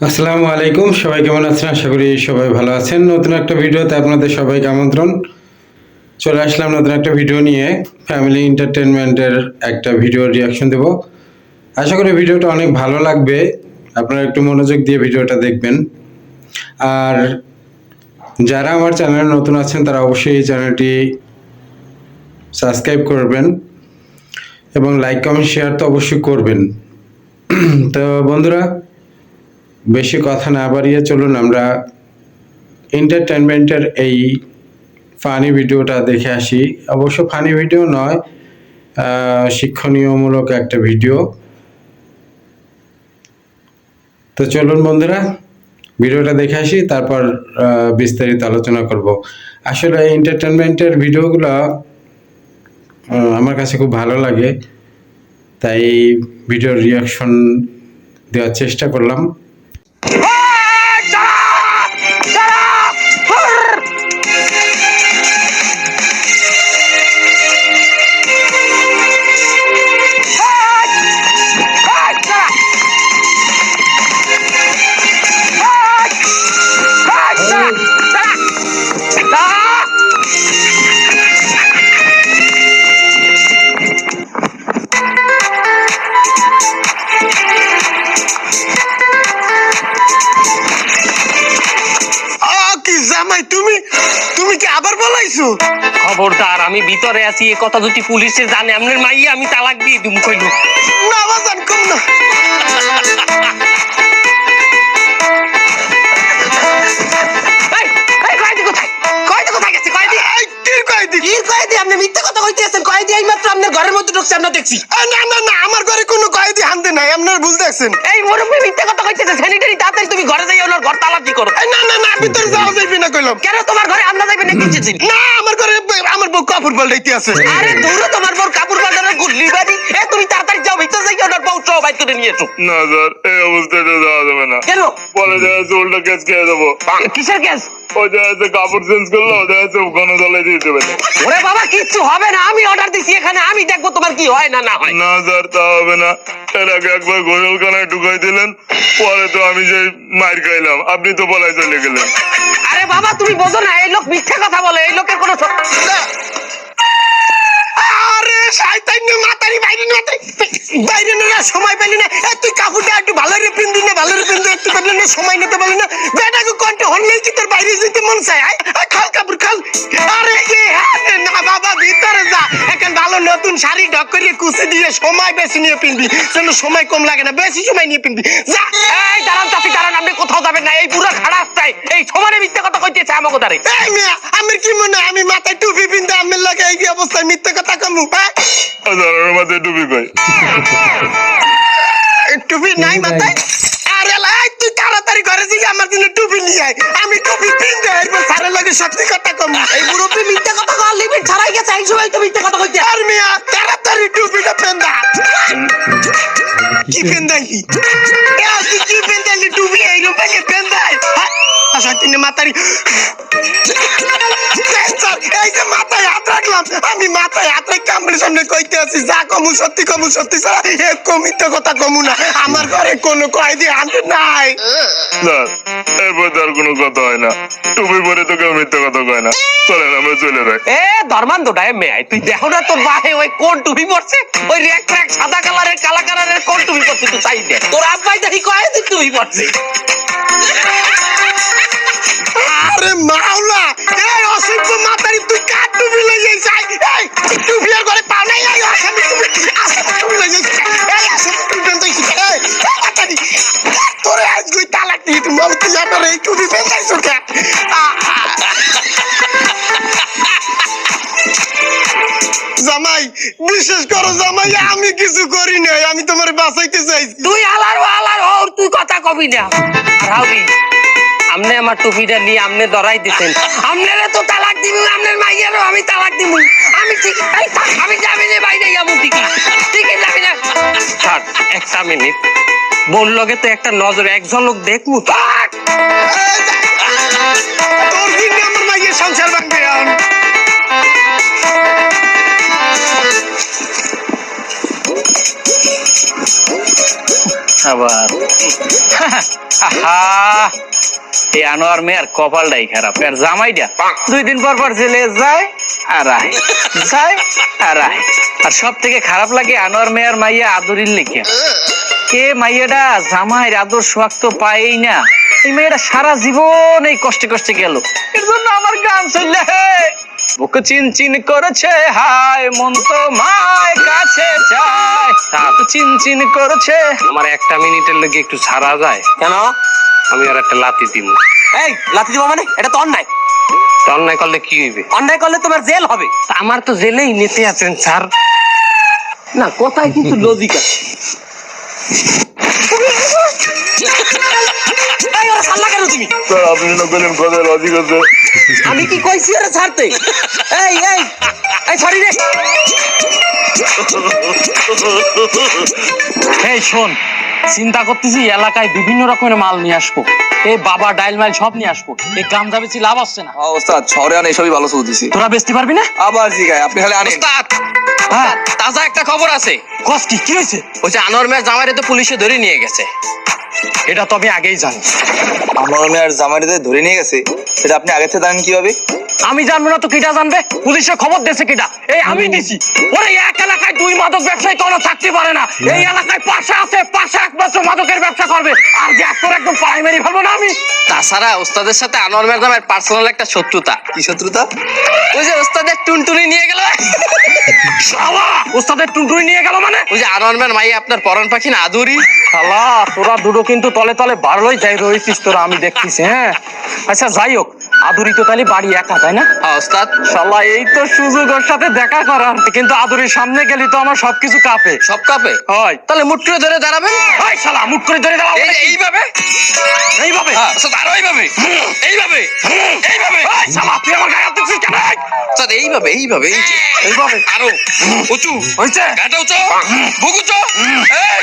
আসসালামু আলাইকুম, সবাই কেমন আছেন? আশা করি সবাই ভালো আছেন। নতুন একটা ভিডিওতে আপনাদের সবাইকে আমন্ত্রণ। চলে আসলাম নতুন একটা ভিডিও নিয়ে। ফ্যামিলি এন্টারটেনমেন্টের একটা ভিডিও রিয়াকশন দেব। আশা করি ভিডিওটা অনেক ভালো লাগবে। আপনারা একটু মনোযোগ দিয়ে ভিডিওটা দেখবেন। আর যারা আমার চ্যানেলে নতুন আছেন, তারা অবশ্যই এই চ্যানেলটি সাবস্ক্রাইব করবেন এবং লাইক কমেন্ট শেয়ার তো অবশ্যই করবেন। তো বন্ধুরা বেশি কথা না বাড়িয়ে চলুন, আমরা এন্টারটেনমেন্টের এই ফানি ভিডিওটা দেখে আসি। অবশ্য ফানি ভিডিও নয় শিক্ষণীয়মূলক একটা ভিডিও তো চলুন বন্ধুরা ভিডিওটা দেখে আসি, তারপর বিস্তারিত আলোচনা করব। আসলে এন্টারটেনমেন্টের ভিডিওগুলো আমার কাছে খুব ভালো লাগে, তাই ভিডিওর রিয়াকশন দেওয়ার চেষ্টা করলাম। আবার খবরদার আমি ভিতরে আছি এ কথা যদি পুলিশে জানে আপনার মাইয়া আমি তালাক দিয়ে দিম কইল। না বাজান কম না। ঘরের মধ্যে ঢুকছে আমরা দেখছি। না না না আমার ঘরে কোনো কয়েদি হানতে নাই আপনার ভুল দেখছেন এই মুরব্বী মিথ্যে কথা কইতেছে স্যানিটারি তাড়াতাড়ি তুমি ঘরে যাই ওনার ঘর তালা কি করো না না না ভিতরে যাও যাইবি না কইলাম। কেন তোমার ঘরে আমরা যাইবে না কিছু না আমার ঘরে আমার বউ কাপড় পাল্টাইতে আছে। আরে দূরে তোমার বর কাপড় গুল্লি বাড়ি। এ তুমি তাড়াতাড়ি যাও ভিতরে যাই ওনার বউ সব বাইর করে নিয়ে এসো। না স্যার এই অবস্থায় তো যাওয়া যাবে না। কেন? যাচ্ছে উল্টো কেস খেয়ে দেবো কিসের গ্যাস ওই যাচ্ছে কাপড় চেঞ্জ করল ঘন জলে দিয়ে দেবে। ওরে বাবা কিচ্ছু হবে না। আমি অর্ডার দিছি এখানে আমি দেখব তোমার কি হয় না না হয়। না স্যার তা হবে না। এর আগে একবার গোসলখানায় ঢুকাই দিলেন পরে তো আমি যে মার খাইলাম। আপনি তো বলাই চলে গেলেন। আরে বাবা তুমি বোঝো না এই লোক মিথ্যে কথা বলে এই লোকের কোনো সময় পেলি পিন্দি পিন্দি নিয়ে সময় কম লাগে না, বেশি সময় নিয়ে পিনবি যা আপনি কোথাও যাবেন না, এই পুরো খারাপ চাই এই সমানে মিথ্যে কথা কইতেছে আমাকে দাঁড়ে এই কি মনে আমি মাথায় টুপি পিনতে আমার লাগে এই অবস্থায় মিথ্যে কথা কমু হ্যাঁ মাথায় ডুবি কই? টুপি নাই মাথায়? আরে লাই তুই তাড়াতাড়ি ঘরে যাই আমার জন্য টুপি নিয়ে আয়। আমি টুপি পিনতে এরপর সারের লাগে সত্যি কথা কম। এই মুরব্বী মিথ্যে কথা কল লিমিট ছাড়াই গেছে এই সময় তো মিথ্যে কথা কইতে আর মিয়া তাড়াতাড়ি টুপিটা পেন্দা কি পেন্দাইলি তুই কি পেন্দাইলি টুপি এই রূপে পেন্দাই তিনি মাতারি। এই যে মাথায় হাত রাখলাম আমি মাথায় হাত রেখে আপনার সামনে কইতে আছি যা কমু সত্যি কমু সত্যি ছাড়া এ কমিত কথা কমু না আমার ঘরে কোনো কয়েদি আনতে নাই। স্যার এরপর তো আর কোনো কথা হয় না। টুপি পরে তো কেউ মিথ্যে কথা কয় না। চলেন আমরা চলে যাই। এ ধর্মান্ধটা এ মেয়ে তুই দেখো না তোর বাহে ওই কোন টুপি পড়ছে ওই রেক ট্র্যাক সাদা কালারের কালা কালারের কোন টুপি পড়ছে তুই চাই দেখ তোর আব্বাই দেখি কয় দিন টুপি পড়ছে তোমার চাইছি তুই আলার আলার ওর তুই কথা কবি না। রাউবি আমনে আমার টুপিটা নিয়ে আমনে ধরাই দিতেন আমনেরে তো তালাক দিবি আমনের মাইয়ারও আমি তালাক দিব আমি ঠিক আমি যাবি না বাইরে যাব ঠিকই। ঠিকই যাবি না। থাক একটা মিনিট। বোন লগে তো একটা নজর এক ঝলক দেখমু থাক। তোর দিন আমার মাইয়ের সংসার ভাঙবে আবার। এই আনোয়ার মেয়ের কপালটাই খারাপ। দুই দিন পর পর যায় আর যায় আর আর সব থেকে খারাপ লাগে আনোয়ার মেয়ের মাইয়া আদরির লিখে। কে মাইয়াটা? জামাইয়ের আদর সোয়াগ পায়ই না। এই মেয়েটা সারা জীবন এই কষ্টে কষ্টে গেল। এর জন্য আমার গান চললে বুক চিন চিন করেছে হায় মন তো মায় কাছে চায়। বুক চিন চিন করেছে আমার একটা মিনিটের লেগে একটু ছাড়া যায়। কেন? আমি আর একটা লাতি দিব। এই লাথি দিব মানে? এটা তো অন্যায়। তা অন্যায় করলে কি হইবে? অন্যায় করলে তোমার জেল হবে। আমার তো জেলেই নিতে আছেন স্যার। না কথায় কিন্তু লজিক আছে। স্যার আপনি না কথা লজিক আছে। আমি কি কইছি ওরা ছাড়তে? এই এই এই সরি রে। এই শোন চিন্তা করতেছি এলাকায় বিভিন্ন রকমের মাল নিয়ে আসব। এই বাবা ডাইল মাইল সব নিয়ে আসব। এই গ্রাম যাবে লাভ আসছে না। ওস্তাদ শহরে আনে এসবই ভালো চলতেছে। তোরা বেচতে পারবি না? আবার জিগায় আপনি খালি আনেন। হ্যাঁ। তাজা একটা খবর আছে। কস কি? কি হয়েছে? ওই যে আনোয়ার মেয়ের জামাইরে তো পুলিশে ধরে নিয়ে গেছে। এটা তো আমি আগেই জানি। আমার মেয়ের জামাইটাতে ধরে নিয়ে গেছে সেটা আপনি আগে থেকে জানেন কীভাবে? আমি জানব না তো কিটা জানবে? পুলিশে খবর দিয়েছে কিটা? এই আমি দিছি। ওরে এক এলাকায় দুই মাদক ব্যবসায়ী কোনো থাকতে পারে না। এই এলাকায় পাশে আছে পাশে একমাত্র মাদকের ব্যবসা করবে। আর যে একটু একদম প্রাইমারি ফেলব না আমি। তাছাড়া ওস্তাদের সাথে আনোয়ার মেয়ের জামাইয়ের পার্সোনাল একটা শত্রুতা। কি শত্রুতা? ওই যে ওস্তাদের টুনটুনি নিয়ে গেল। শালা ওস্তাদের টুনটুনি নিয়ে গেল মানে? ওই যে আনোয়ার মেয়ের মাই আপনার পরন পাখি না আদুরি। শালা তোরা দুটো কিন্তু তলে তলে বাড়লোই যাই রয়েছিস তোরা আমি দেখতেছি হ্যাঁ? আচ্ছা যাই হোক আদুরি তো তাহলে বাড়ি একা তাই না? হ্যাঁ ওস্তাদ। শালা এই তো সুযোগ ওর সাথে দেখা করার কিন্তু আদুরির সামনে গেলি তো আমার সবকিছু কাঁপে। সব কাপে? হয়। তাহলে মুট করে ধরে দাঁড়াবেন? ওই শালা মুখ করে ধরে যে এইভাবে? এইভাবে? হ্যাঁ, ওস্তাদ আরও এইভাবে? এইভাবে? এইভাবে? শালা। এই? এইভাবে এইভাবে এই যে এইভাবে। আরও। উঁচু। হয়েছে? গাটা উঁচু। বুক উঁচু। এই!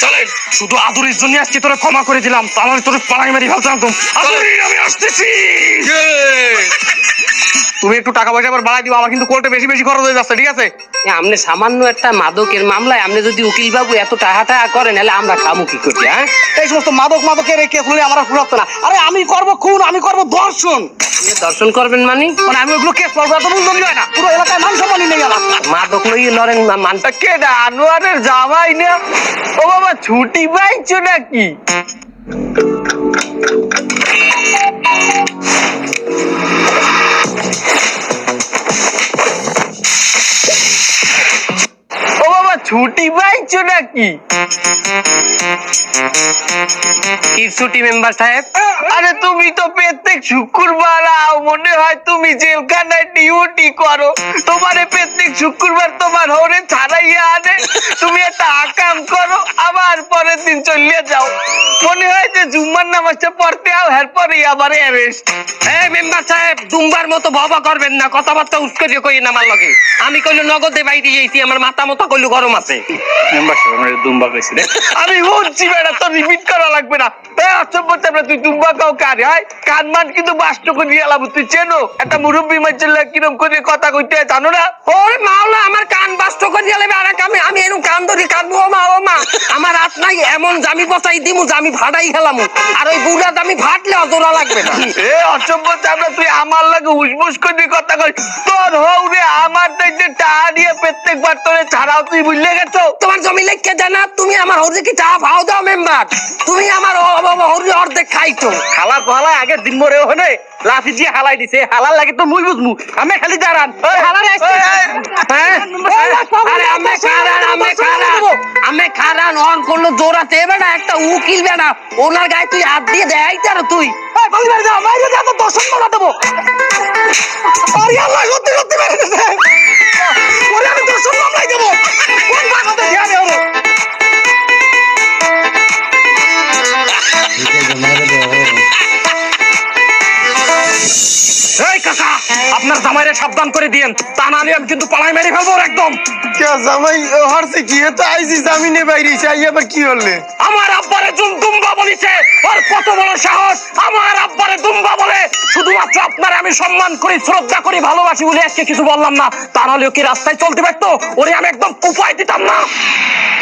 চলেন। শুধু আদুরির জন্য আজকে তোরা ক্ষমা করে দিলাম তাহলে তোর পাড়াই মারি ভাবছিলাম তো আদুরি আমি আসতেছি! তুমি একটু টাকা পয়সা আবার বাড়াই দিও আমার কিন্তু কোর্টে বেশি বেশি খরচ হয়ে যাচ্ছে ঠিক আছে? আপনি সামান্য একটা মাদকের মামলায় আপনি যদি উকিল বাবু এত টাকা টাকা করেন তাহলে আমরা খামু কি করি হ্যাঁ? এই সমস্ত মাদক মাদকের এই কেসগুলি আমার ফুরাচ্ছে না। আরে আমি করব খুন আমি করব দর্শন আপনি দর্শন করবেন মানে? মানে আমি ওগুলো কেস করব এত মূল্য না। পুরো এলাকায় মান সম্মানই নেই আমার। মাদক লই নরেন মানটা কে আনোয়ারের জামাই না? ও বাবা ছুটি পাইছো নাকি? ছুটি পাইছো নাকি? ছুটি মেম্বার সাহেব? আরে তুমি তো প্রত্যেক শুক্রবার আও মনে হয় তুমি জেলখানায় ডিউটি করো। তোমারে প্রত্যেক শুক্রবার তোমার হরে ছাড়াইয়া আনে। তুমি একটা আকাম করো আবার পরের দিন চলিয়ে যাও। মনে হয় যে জুম্মার নামাজটা পড়তে আও এরপরে আবার অ্যারেস্ট এই মেম্বার সাহেব দুম্বার মতো বাবা করবেন না কথাবার্তা উস্করে কই না আমার লগে। আমি কইলো নগদে বাইরে যাইছি আমার মাথা মতো কইলো গরম আছে। মেম্বার সাহেব আমি বুঝছি বেটা তো রিপিট করা লাগবে না। চাপড়া, তুই দুম্বা কাও কারে হয় কান মান কিন্তু বাস্ট করে দিয়ে তুই চেনো একটা মুরব্বী মাইছিল কিরম করে কথা কইতে জানো না? ওরে মাওলা আমার কান বাস্ত করে দিলে আর আমি আমি এরকম কান ধরি কাঁদবো ও মা ও মা। আমার হাত নাই এমন জামি বসাই দিমু জামি ফাটাই খেলামু আর ওই বুড়া জামি ফাটলে অতরা লাগবে না। এ অসভ্য চাপড়া, তুই আমার লাগে উসবুস করে কথা কই। তোর হও রে আমার দেখতে টাকা দিয়ে প্রত্যেকবার তোরে ছাড়াও তুই বুঝলে গেছো। তোমার জমি লেখকে জানা তুমি আমার হরি কি চা ভাও দাও মেম্বার? তুমি আমার ও- ও- ও- হরি অর্ধেক খাইছো। হালা পালা আগে দিন মরে ওখানে লাঠি দিয়ে হালাই দিছে। হালার লাগে তো মুই বুঝমু। আমি খালি দাঁড়ান। হ্যাঁ? আমি খারান আমি খারান আমি খারান অন করল জোরাতে না একটা উকিল বেড়া ওনার গায়ে তুই হাত দিয়ে দেয় তার তুই। বাইরে যা বাইরে যা তো দর্শন করা দেবো। আরে আল্লাহ সত্যি সত্যি গেছে ওরে আমি দর্শন মামলাই দেবো। কোন ভাষাতে ধ্যানে ওরে কাকা আপনার জামাইরে সাবধান করে দিয়েন। তা নাহলে আমি কিন্তু পালাই মেরে ফেলব একদম। কে জামাই হরছে কি? এত আইছি জামিনে বাইরে চাই আবার কি হলে? আমার আব্বারে জুম দুম্বা বলিছে ওর কত বড় সাহস? আমার আব্বারে দুম্বা বলে শুধুমাত্র আপনারে আমি সম্মান করি শ্রদ্ধা করি ভালোবাসি বলে আজকে কিছু বললাম না। তা নাহলে ও কি রাস্তায় চলতে পারতো? ওরে আমি একদম কুপাই দিতাম না।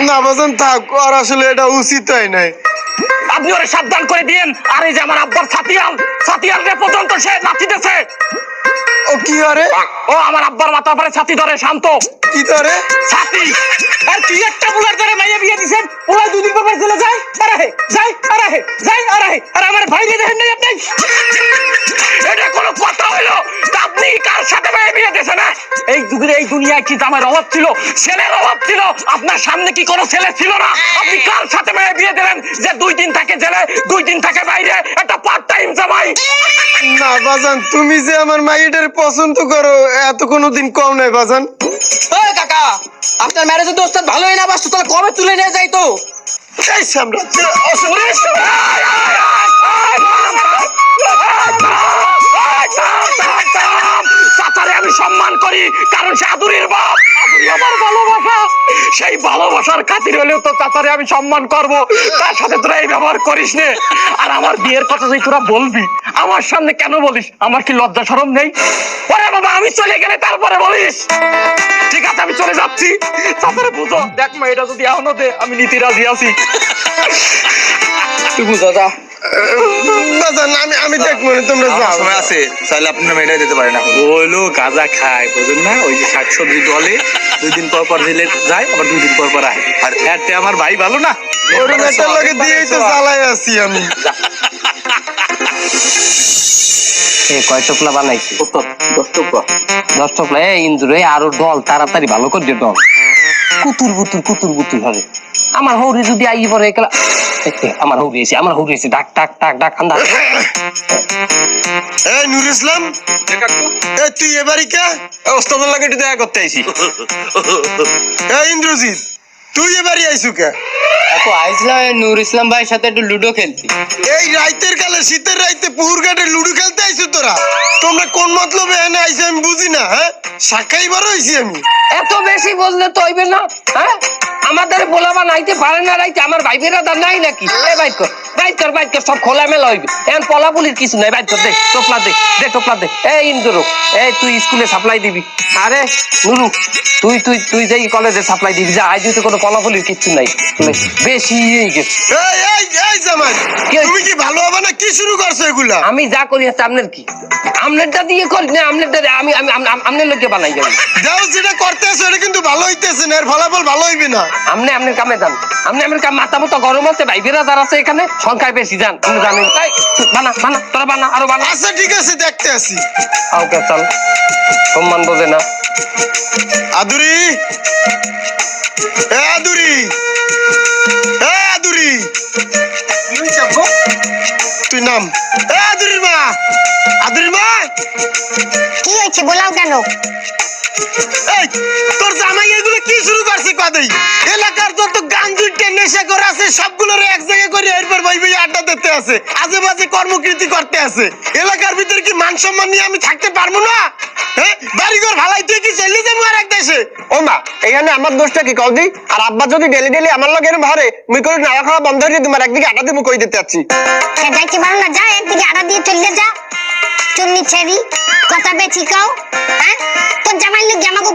না বাজান থাক আর আসলে এটা উচিত হয় নাই। আপনি ওরে সাবধান করে দিয়েন। আর এই যে আমার আব্বার সাতিয়াল সাতিয়াল রে পর্যন্ত সে নাচিতেছে। ও কি আরে? ও আমার আব্বার মাথার পরে ছাতি ধরে শান্ত। কি ধরে? কোনো হ্যাঁ? ছিল? ছিল? কোনো না? আপনি কার সাথে বিয়ে দিলেন যে দুই দিন থাকে দুই দিন থাকে বাইরে? একটা পার্ট টাইম জামাই। না তুমি যে আমার মাইয়েটার পছন্দ করো, এত কোনোদিন কম নাই বাজান। কাকা আপনার ম্যারেজের তো ভালোই না বাসতো, তাহলে কবে তুলে নিয়ে যাই তো? আমি সম্মান করি, কারণ সে আদুরির বাপ। সেই ভালোবাসার খাতির হলেও তো চাচারে আমি সম্মান করব। তার সাথে তোরা এই ব্যবহার করিস নে। আর আমার বিয়ের কথা যদি তোরা বলবি, আমার সামনে কেন বলিস? আমার কি লজ্জা শরম নেই? ওরে বাবা, আমি চলে গেলে তারপরে বলিস। ঠিক আছে, আমি চলে যাচ্ছি। চাচারে বুঝো, দেখ মা, এটা যদি এখনও দে, আমি নীতি রাজি আছি। তুই বুঝা, যা। আমি আমি দেখব না তোমরা আমার যাও। সময় আছে চাইলে আপনার মেয়েটাই দিতে পারেন এখন। হইল গাঁজা খায় বুঝলেন না? ওই যে শাকসবজি দলে দুই দিন পর পর দিলে যায় আবার দুই দিন পর পর আয়। আর এতে আমার ভাই ভালো না? ওরম একটা লগে দিয়েই তো জ্বালাই আছি আমি। এ কয় টোপলা বানাইছি? দশ টাকা দশ টোপলা এ ইন্দুর আরও ডল তাড়াতাড়ি ভালো করে দিয়ে ডল কুতুর বুতুর কুতুর বুতুর হবে আমার হৌরি যদি আই পরে একলা আমার হৌরি এসে, আমার হৌরি এসে, ডাক ডাক ডাক ডাক আন্দা এই নুর ইসলাম এ তুই এবারে কে? ওস্তাদের লাগে একটু দেখা করতে আইছি এই ইন্দ্রজিৎ তুই এবারই আইসু কে? আপু আইসলাম নূর ইসলাম ভাইয়ের সাথে একটু লুডো খেলতে এই রাইতের কালে শীতের রাইতে পুকুর ঘাটে লুডো খেলতে আইসু তোরা? তোমরা কোন মতলবে এনে আইসো আমি বুঝি না হ্যাঁ? সাক্ষাই বড় হইছি আমি। এত বেশি বললে তো হইবে না হ্যাঁ? আমাদের বলাবা নাইতে পারে না রাইতে আমার ভাই বেরাদার নাই নাকি? এ বাইট কর বাইট কর বাইট কর সব খোলা মেলা হইবে। এখন পলাপুলির কিছু নাই বাইক কর দে টোপলা দে দে টোপলা দে। এই ইন্দুরু এই তুই স্কুলে সাপ্লাই দিবি। আরে নুরু তুই তুই তুই যেই কলেজে সাপ্লাই দিবি যা আজ তো কোনো কলাফুলির কিছু নাই। বেশি গেছে? তুমি কি ভালো হবে না? কি শুরু করছ এগুলা? আমি যা করি হচ্ছে আপনার কি? আমলেটটা দিয়ে করি না আমলেটটা আমি আমি আম- আমনের লোককে বানাই যাব যাও যেটা করতেছো এটা কিন্তু ভালো হইতেছে না এর ফলাফল ভালো হইবে না। আপনি আপনার কামে যান। আপনি আপনার কাম মাথা মতো গরম আছে ভাই বিরাদার আছে এখানে সংখ্যায় বেশি যান। আপনি জানেন। তাই বানা বানা তোরা বানা আরও বানা। আচ্ছা ঠিক আছে দেখতে আসি। ওকে চল। সম্মান বোঝে না। আদুরি এ আদুরি এ আদুরি। তুই নাম। এ আদুরির মা। আদুরির মা। কি হয়েছে? বলাও কেন? এই তোর জামাই এগুলো কি শুরু করছে কদেই এলাকার যত গান দুইটা নেশা করে আছে সবগুলো এক জায়গায় করে এরপর ভাই ভাই আড্ডা দিতে আছে আজে বাজে কর্মকৃতি করতে আছে। এলাকার ভিতরে কি মান সম্মান নিয়ে আমি থাকতে পারব না? হ্যাঁ? বাড়িঘর ভালাই তুই কি চলে যাব আর এক দেশে? ও মা এখানে আমার দোষটা কি আর আব্বা যদি ডেলি ডেলি আমার লগে এরম ভরে মুই করে নাওয়া খাওয়া বন্ধ হয়ে তোমার একদিকে আটা দিয়ে কই দিতে যাচ্ছি পারো না যা একদিকে আড়া দিয়ে চলে যা। চুন্নি ছেড়ি কথা বেছি কাও হ্যাঁ? তোর জামাই লোক জামাকে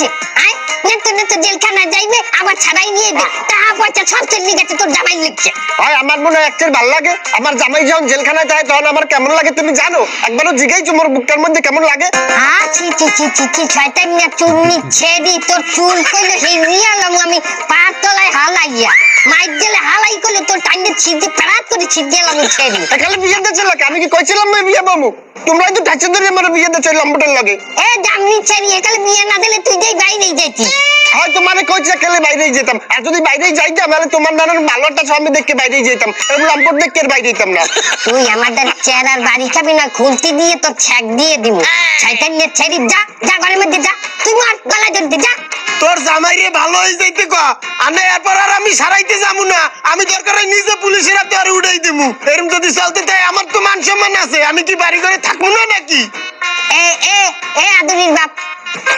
আছে আয় নেতো নেতো জেলখানা যাইবে আবার ছাড়াই নিয়ে দে টাকা পয়সা সব চলে গেছে তোর জামাই লিখছে ভাই আমার মনে একচের ভালো লাগে। আমার জামাই যখন জেলখানায় যায় তখন আমার কেমন লাগে তুমি জানো? একবারও জিগাইছো মোর বুকটার মধ্যে কেমন লাগে? হ্যাঁ ছি ছি ছি ছি ছি শয়তান না চুন্নি ছেড়ি তোর চুল কইলে হিরিয়ালাম আমি পার তলায় হালাইয়া। মাইক গেলে হালাই করলে তোর টাইনে ছিঁড়ে প্যারাত করে ছিঁড়ে গেলাম ছেড়ি এখানে বিয়ে লোক আমি কি কইছিলাম আমি বিয়ে পাবো তোমরাই তো ঠাচে ধরে আমার বিয়ে দিচ্ছে লম্বটের লগে। এ জামনি ছেড়ি একালে বিয়ে না দিলে তুই যেই বাইরেই যেতি হয়তো মানে কইছে খেলে বাইরেই যেতাম। আর যদি বাইরেই যাইতাম তাহলে তোমার নানার একটা স্বামী দেখে বাইরেই যেতাম। এরকম লম্পট দেখে আর বাইরে যেতাম না। তুই আমাদের চেহারার বাড়ি খাবি না খুলতি দিয়ে তোর ছ্যাক দিয়ে দিব। শয়তান না ছেড়ি যা যা ঘরের মধ্যে যা। তুই মার গলা ধরতে যা। তোর জামাই রে ভালো হয়ে যাইতে ক। আনে এরপর আর আমি সারাইতে যাব না। আমি দরকার নিজে পুলিশের হাতে আর উঠাই দিমু। এরম যদি চলতে তাই আমার তো মান সম্মান আছে। আমি কি বাড়ি ঘরে থাকব না নাকি? এ এ এ আদুরির বাপ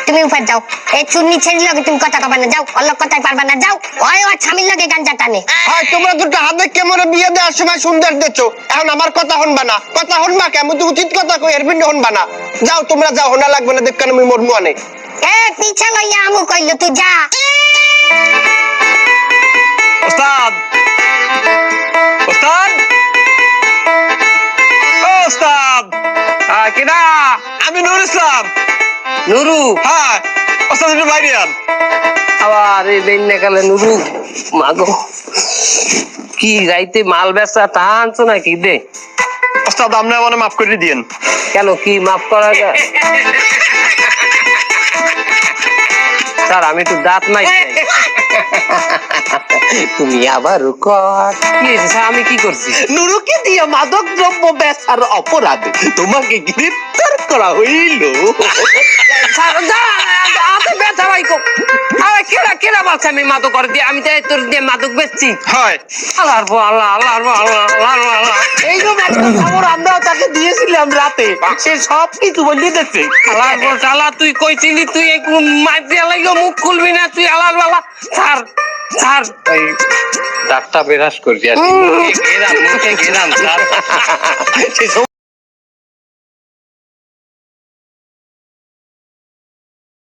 তুমি উপর যাও। এই চুন্নি ছেড়ি লগে তুমি কথা কবা না। যাও অল্প কথাই পারবা না। যাও ওই ওর স্বামীর লগে গাঞ্জা টানে। হয় তোমরা দুটো হাতে কেমন বিয়ে দেওয়ার সময় সুন্দর দেখছ। এখন আমার কথা হনবা না। কথা হনবা কেমন? তো উচিত কথা কই এর পিন্ড হনবা না। যাও তোমরা যাও হোনা লাগবে না দেখকান আমি মরমু আনে। এ পিছা লইয়া আমু কইলো তুই যা। ওস্তাদ। ওস্তাদ। ওস্তাদ। কেডা আমি নুর ইসলাম। নুরু হ্যাঁ ওস্তাদ একটু বাইরে আন। আবার এই বেন্যা কালে নুরু মাগো। কি রাইতে মাল বেচা তা আনছো নাকি? দে। ওস্তাদ আপনি আমার মাফ করে দিয়েন। কেন কি মাফ করা যায়? স্যার আমি একটু দাঁত নাই তুমি আবার কর। কি হয়েছে স্যার আমি কি করছি? নুরুকে দিয়ে মাদক দ্রব্য বেচার অপরাধে তোমাকে গ্রেফতার করা হইল। স্যার কেনা বলছে আমি মাদক করে দিয়ে? আমি তো তোর দিয়ে মাদক বেচছি। হয়। আল্লাহর আল্লাহ আল্লাহর আল্লাহ আল্লাহ। আল্লাহ এইরকম একটা খবর আমরাও তাকে দিয়েছিলাম রাতে সে সব কিছু বলিয়ে দিচ্ছে আল্লাহর বল তুই কইছিলি তুই এই মাছ দিয়ে লাগিও মুখ খুলবি না তুই আল্লাহর বালা ছাড় ছাড়। ডাক্তার বেরাস করে দিয়েছি